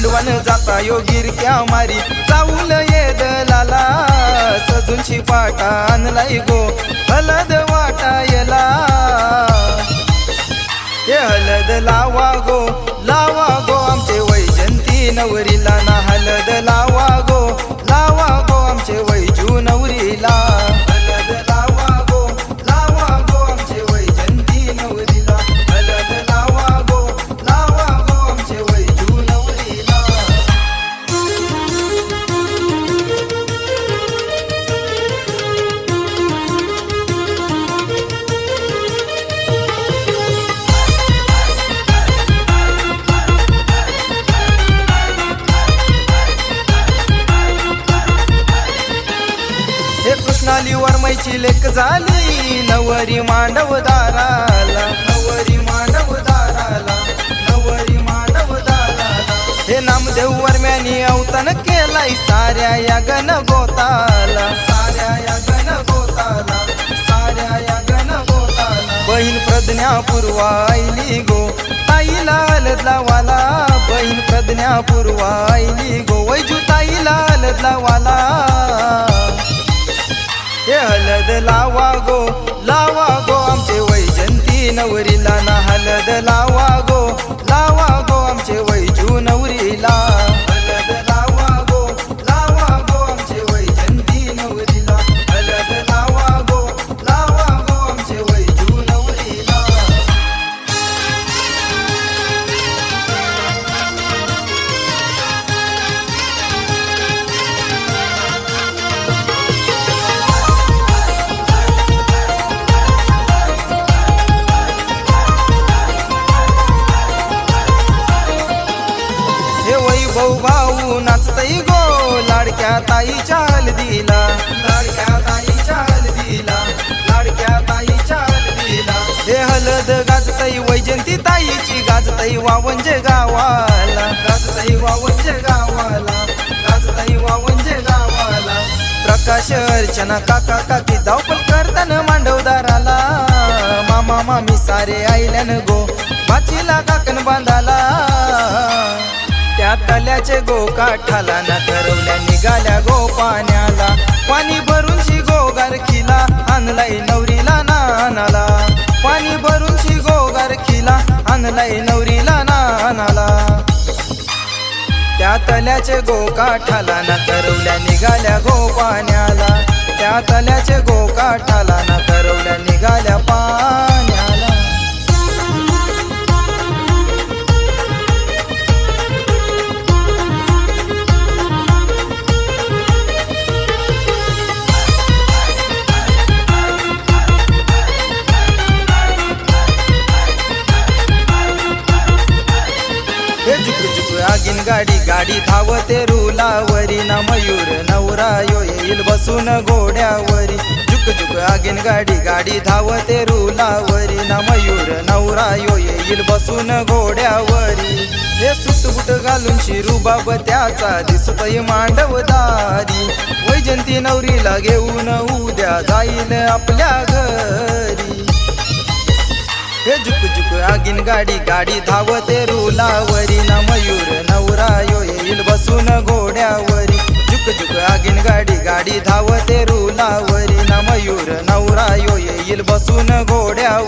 मांडवान जाता योगीर क्या मारी. चावल ये दलाला सजून पाटा आणलाय गो. हलद वाटायला हे हलद लावा गो लावा गो आमचे वैजंती नवरी. झाली वरमैची लेक लेख झाली. नवरी मांडव दाराला. नवरी मांडव दाराला. नवरी मांडव दाराला. हे नामदेव वरम्यानी अवतन केलाय. साऱ्या या गण गोताला साऱ्या या गण गोताला साऱ्या या गण गोताला बहीण प्रज्ञा पुरवायली गो. ताईला हलदला वाला बहीण प्रज्ञा पुरवायली गो. वैजू ताईला हलदला नवरीला ना हलद लाव. ताईच्या हलदीला लाडक्या ताईच्या हलदीला लाडक्या ताईच्या हलदीला हे हलद गाजताई वैजंती ताईची गाजताई वावंजे गावाला. गाजताई वावंजे गावाला. गाजताई वावंजे गावाला. प्रकाश अर्चना काका काकी धावपल करताना मांडवदाराला. मामा मामी सारे आईल्यान गो माचीला काकन बांधाला. त्या तल्याचे गो काठाला ना ठरवल्या निघाल्या गो पाण्याला पाणी भरून शी गो गारखीला आणलाय नवरीला नानाला. पाणी भरून शी गो गारखीला आणलाय नवरीला नानाला. त्या तल्याचे गो काठाला ना ठरवल्या निघाल्या गो पाण्याला त्या तल्याचे गो काठाला ना ठरवल्या निघाल्या पा झुक गाडी गाडी धावते रुलावरी. ना मयूर नवरा यो येईल बसून घोड्यावरी. झुक झुक आगीन गाडी गाडी धावते रुलावरी. ना मयूर नवरा यो येईल बसून घोड्यावरी. हे सुटबुट घालून शिरूबाब त्याचा दिसतय मांडवदारी वैजंती नवरीला घेऊन उद्या जाईल आपल्या घर. हे झुक झुक आगीन गाडी गाडी धावते रुलावरी. ना मयूर नवरा यो येईल बसून घोड्यावरी. झुक झुक आगीन गाडी गाडी धावते रुलावरी. ना मयूर नवरा यो येईल बसून घोड्या